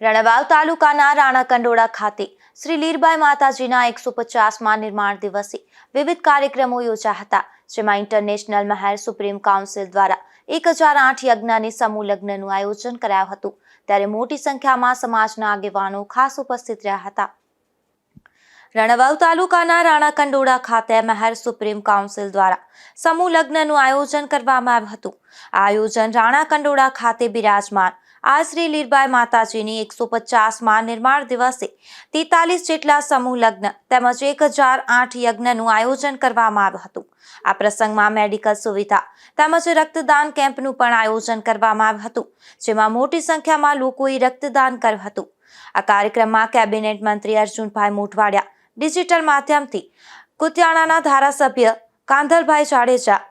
રણવાવ તાલુકાના રાણા કંડોળા ખાતે શ્રી લીરબાઈ માતાજીના એકસો પચાસમાં નિર્માણ દિવસે વિવિધ કાર્યક્રમો યોજા હતા, જેમાં ઇન્ટરનેશનલ મહેર સુપ્રીમ કાઉન્સિલ દ્વારા એક હજાર આઠ યજ્ઞની સમૂહ લગ્નનું આયોજન કરાયું હતું. ત્યારે મોટી સંખ્યામાં સમાજના આગેવાનો ખાસ ઉપસ્થિત રહ્યા હતા. રણવાવ તાલુકાના રાણા કંડોળા ખાતે મહેર સુપ્રીમ કાઉન્સિલ દ્વારા સમૂહ લગ્નનું આયોજન કરવામાં આવ્યું હતું. આયોજન રાણા કંડોળા ખાતે બિરાજમાન આ શ્રી લીરબાઈ માતાજીની એકસો પચાસમાં નિર્માણ દિવસે તેતાલીસ જેટલા સમૂહ લગ્ન તેમજ એક હજાર આઠ યજ્ઞનું આયોજન કરવામાં આવ્યું હતું. આ પ્રસંગમાં મેડિકલ સુવિધા તેમજ રક્તદાન કેમ્પનું પણ આયોજન કરવામાં આવ્યું હતું, જેમાં મોટી સંખ્યામાં લોકોએ રક્તદાન કર્યું હતું. આ કાર્યક્રમમાં કેબિનેટ મંત્રી અર્જુનભાઈ મોઢવાડિયા, ડિજિટલ માધ્યમથી કુતિયાણાના ધારાસભ્ય કાંધલભાઈ જાડેજા,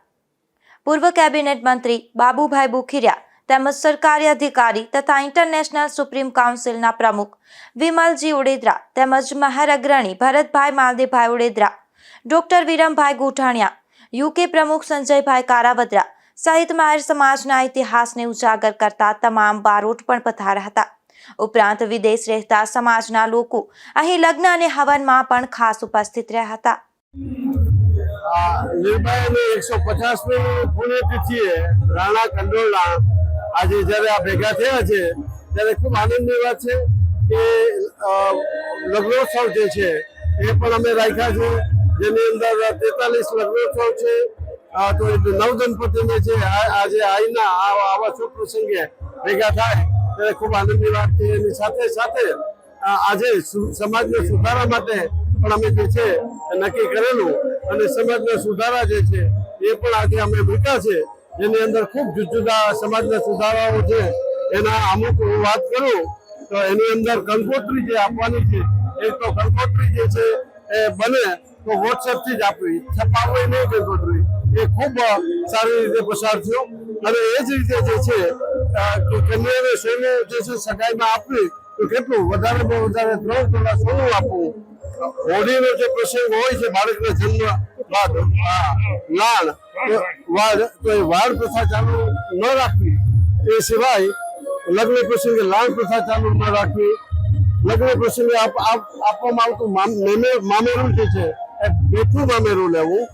પૂર્વ કેબિનેટ મંત્રી બાબુભાઈ બુખીરિયા તેમજ સરકારી અધિકારી તથા ઇન્ટરનેશનલ સુપ્રીમ કાઉન્સિલના પ્રમુખ વિમલજી ઉડેદરા તેમજ મહાર અગ્રણી ભરતભાઈ માલદેભાઈ ઉડેદરા, ડોક્ટર વિરમભાઈ ગુઠાણિયા, યુકે પ્રમુખ સંજયભાઈ કારાવદ્રા સહિત મહેર સમાજના ઇતિહાસને ઉજાગર કરતા તમામ બારોટ પણ પધાર્યા હતા. ઉપરાંત વિદેશ રહેતા સમાજના લોકો અહીં લગ્ન અને હવનમાં પણ ખાસ ઉપસ્થિત રહ્યા હતા. એકસો પચાસમી પુણ્યતિથિએ રાણા કંડોળના આજે જ્યારે આ ભેગા થયા છે, ત્યારે ખૂબ આનંદની વાત છે કે લગ્નોત્સવ જે છે, એ પણ અમે રાખ્યા છે. જેની અંદર તેતાલીસ લગ્નોત્સવ છે. તો એક નવ દંપતિને છે આજે આઈના આવા શુભ પ્રસંગે ભેગા થાય, ત્યારે ખૂબ આનંદની વાત છે. એની સાથે સાથે આજે સમાજને સુધારા માટે પણ અમે જે છે, નક્કી કરેલું અને સમાજના સુધારા જે છે, એ પણ આજે અમે મૂક્યા છે. જેની અંદર ખૂબ જુદા જુદા સમાજના સુધારાઓ છે. એના અમુક હું વાત કરું, તો એની અંદર કંકોત્રી જે આપવાની છે એ તો કંકોત્રી જે છે એ બને તો WhatsApp થી જ આપવી. છપાવવી નહીં કંકોત્રી એ ખૂબ સારી રીતે પસાર થયો. અને એ જ રીતે જે છે કન્યાને સોનું જે છે સગાઈમાં આપવી, તો કેટલું? વધારેમાં વધારે ત્રણ તોલા સોનું આપવું. હોળીનો જે પ્રસંગ હોય છે, બાળકના જન્મ લાળ વાડ, તો એ વાડ પ્રથા ચાલુ ન રાખવી. એ સિવાય લગ્ન પ્રસંગે લાળ પ્રથા ચાલુ ન રાખવી. લગ્ન પ્રસંગે આપ- આપ- આપવામાં આવતું મામેરું જે છે, એ બેઠું મામેરું લેવું.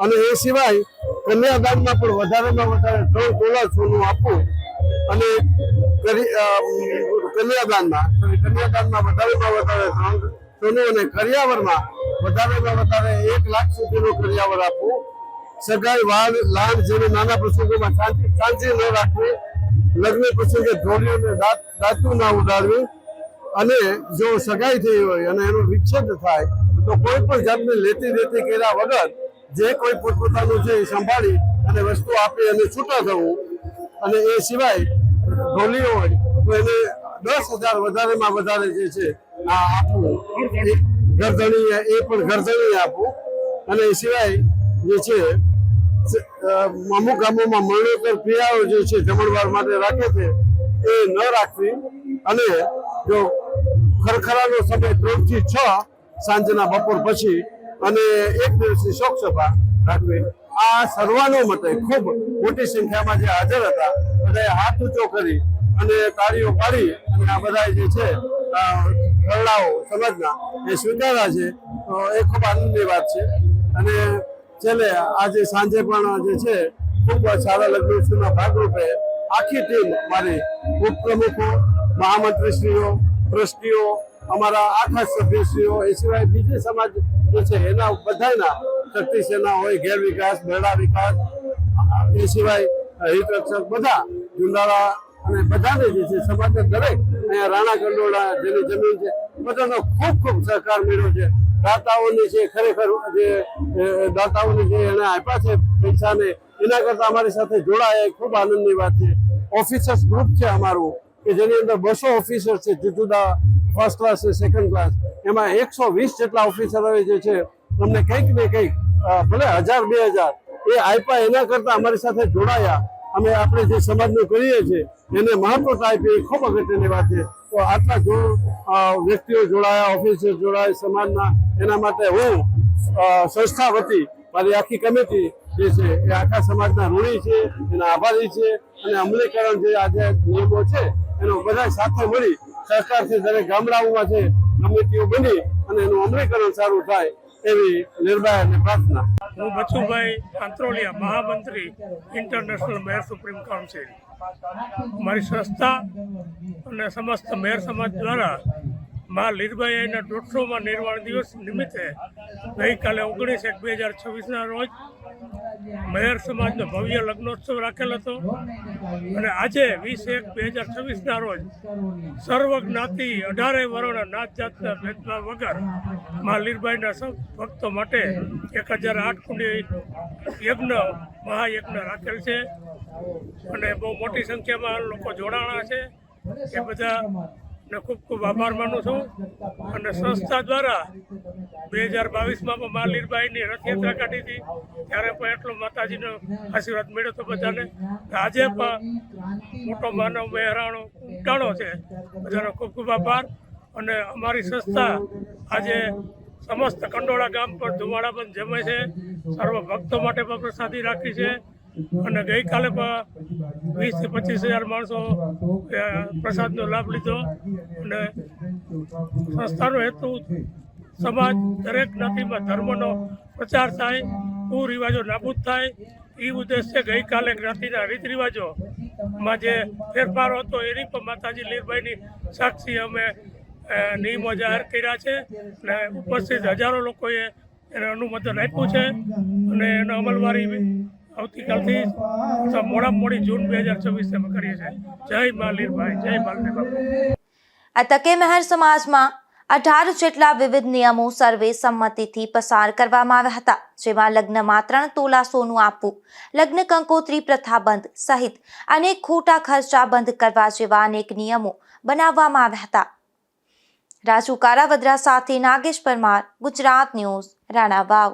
અને એ સિવાય કન્યાદાનમાં પણ વધારેમાં વધારે ત્રણ તોલા સોનું આપવું. અને કન્યાદાનમાં કન્યાદાનમાં વધારેમાં વધારે ત્રણ સોનું અને કરિયાવરમાં વધારેમાં વધારે એક લાખ સુધીનું કરિયાવર આપવું. સગાઈ વાડ લાડ જેવી નાના પ્રસંગોમાં શાંતિ શાંતિ ન રાખવી. લગ્ન પ્રસંગે ઢોલીઓને દાંત, દાંતું ના ઉડાડવી. અને જો સગાઈ થઈ હોય અને એનો વિચ્છેદ થાય, તો કોઈ પણ જાતની લેતી દેતી કર્યા વગર જે કોઈ પોતપોતાનું છે એ સંભાળી અને વસ્તુ આપી અને છૂટા થવું. અને એ સિવાય ઢોલી હોય તો એને દસ હજાર વધારેમાં વધારે જે છે, આ આપવું. એ ગરદણી એ પણ ગરદણી આપું. અને એ સિવાય જે છે અમુક ગામોમાં મરણોત્તર ક્રિયાઓ જે છે, જમણવાર માટે રાખે છે, એ ન રાખવી. અને જો ખરખરાનો સમય ત્રણથી છ સાંજના બપોર પછી અને એક દિવસની શોક સભા રાખવી. આ સર્વાનો મતે ખૂબ મોટી સંખ્યામાં જે હાજર હતા, બધાએ હાથ ઊંચો કરી અને તાળીઓ પાડી અને આ બધા જે છે ખરડાઓ સમાજના. એ સ્વીકાર્યા છે. તો એ ખૂબ આનંદની વાત છે. અને છેલ્લે આજે સાંજે પણ જે છે, ખૂબ સારા લગ્નોત્સવના ભાગરૂપે આખી ટીમ મારી ઉપપ્રમુખો, મહામંત્રીશ્રીઓ, ટ્રસ્ટીઓ, અમારા આખા સભ્યશ્રીઓ, એ સિવાય બીજી સમાજ જે છે, એના બધાના શક્તિ સેના હોય ઘેર વિકાસ, બેડા વિકાસ, એ સિવાય હિતરક્ષક બધા, જુંડાળા અને બધાને જે છે, સમાજના દરેક અહીંયા રાણા કંડોળા જેની જમીન છે બધાનો ખૂબ ખૂબ સહકાર મળ્યો છે. દાતાઓની છે ખરેખર, જે દાતાઓને જે એને આપ્યા છે પૈસાને, એના કરતા અમારી સાથે જોડાયા એ ખૂબ આનંદની વાત છે. ઓફિસર્સ ગ્રુપ છે અમારું, કે જેની અંદર બસો ઓફિસર છે જુદા જુદા ફર્સ્ટ ક્લાસ છે સેકન્ડ ક્લાસ એમાં એકસો વીસ જેટલા ઓફિસરોએ જે છે તમને કંઈક ને કંઈક ભલે હજાર, બે હજાર, એ આપ્યા, એના કરતા અમારી સાથે જોડાયા. અમે આપણે જે સમાજનું કરીએ છીએ, એને મહત્વતા આપી, એ ખૂબ અગત્યની વાત છે. આટલા જો વ્યક્તિઓ જોડાયા ઓફિસર જોડાયા, સમાજના, એના માટે હું સંસ્થા વતી, મારી આખી કમિટી જે છે, એ આખા સમાજના ઋણી છે, એના આભારી છે, અને અમલીકરણ જે આજે નિયમો છે, એનો બધા સાથે મળી સરકારથી દરેક ગામડાઓમાં છે કમિટીઓ બની અને એનું અમલીકરણ સારું થાય એવી નિર્ભયાને પ્રાર્થના. હું બચુભાઈ આંત્રોલિયા, મહામંત્રી ઇન્ટરનેશનલ મેયર સુપ્રીમ કાઉન્સિલ મારી સંસ્થા અને સમસ્ત મેયર સમાજ દ્વારા મા લીરબાઈના દોઢસોમાં નિર્વાણ દિવસ નિમિત્તે ગઈકાલે ઓગણીસ એક બે હજાર છવ્વીસના રોજ મેયર સમાજનો ભવ્ય લગ્નોત્સવ રાખેલ હતો. અને આજે વીસ એક બે હજાર છવ્વીસના રોજ સર્વ જ્ઞાતિ અઢારે વર્ણ નાત જાતના ભેદભાવ વગર મા લીરબાઈના ભક્તો માટે એક હજાર આઠ કુંડી યજ્ઞ, મહાયજ્ઞ રાખેલ છે. અને બહુ મોટી સંખ્યામાં લોકો જોડાણા છે. એ બધા ને ખૂબ ખૂબ આભાર માનું છું. અને સંસ્થા દ્વારા બે હજાર બાવીસમાં પણ મા લીરબાઈની રથયાત્રા કાઢી હતી. ત્યારે પણ એટલો માતાજીનો આશીર્વાદ મળ્યો હતો બધાને. આજે પણ મોટો માનવ મહેરાણો ઉટાણો છે. બધાનો ખૂબ ખૂબ આભાર. અને અમારી સંસ્થા આજે સમસ્ત કંડોળા ગામ પર ધુમાડા બંધ જમે છે. સર્વ ભક્તો માટે પણ પ્રસાદી રાખી છે. અને ગઈકાલે પણ વીસથી પચીસ હજાર માણસો પ્રસાદનો લાભ લીધો અને સંસ્થાનો હેતુ સમાજ દરેક જ્ઞાતિમાં ધર્મનો પ્રચાર થાય, કુરિવાજો નાબૂદ થાય. એ ઉદ્દેશ્ય ગઈકાલે જ્ઞાતિના રીત રિવાજોમાં જે ફેરફાર હતો. એની પણ માતાજી લીરબાઈની સાક્ષી અમે નિયમો જાહેર કર્યા છે અને ઉપસ્થિત હજારો લોકોએ એને અનુમોદન આપ્યું છે અને એનો અમલવારી આવતીકાલથી મોડા મોડી જૂન બે હજાર છવ્વીસ કરીએ છીએ. જય મા જય બાપુ. આ તકે મહેર સમાજમાં અઢાર જેટલા વિવિધ નિયમો સર્વે સંમતિથી પસાર કરવામાં આવ્યા હતા, જેમાં લગ્નમાં ત્રણ તોલા સોનું આપવું, લગ્ન કંકોત્રી પ્રથા બંધ સહિત અનેક ખોટા ખર્ચા બંધ કરવા જેવા અનેક નિયમો બનાવવામાં આવ્યા હતા. રાજુ કારાવદ્રા સાથે નાગેશ પરમાર, ગુજરાત ન્યૂઝ રાણાવાવ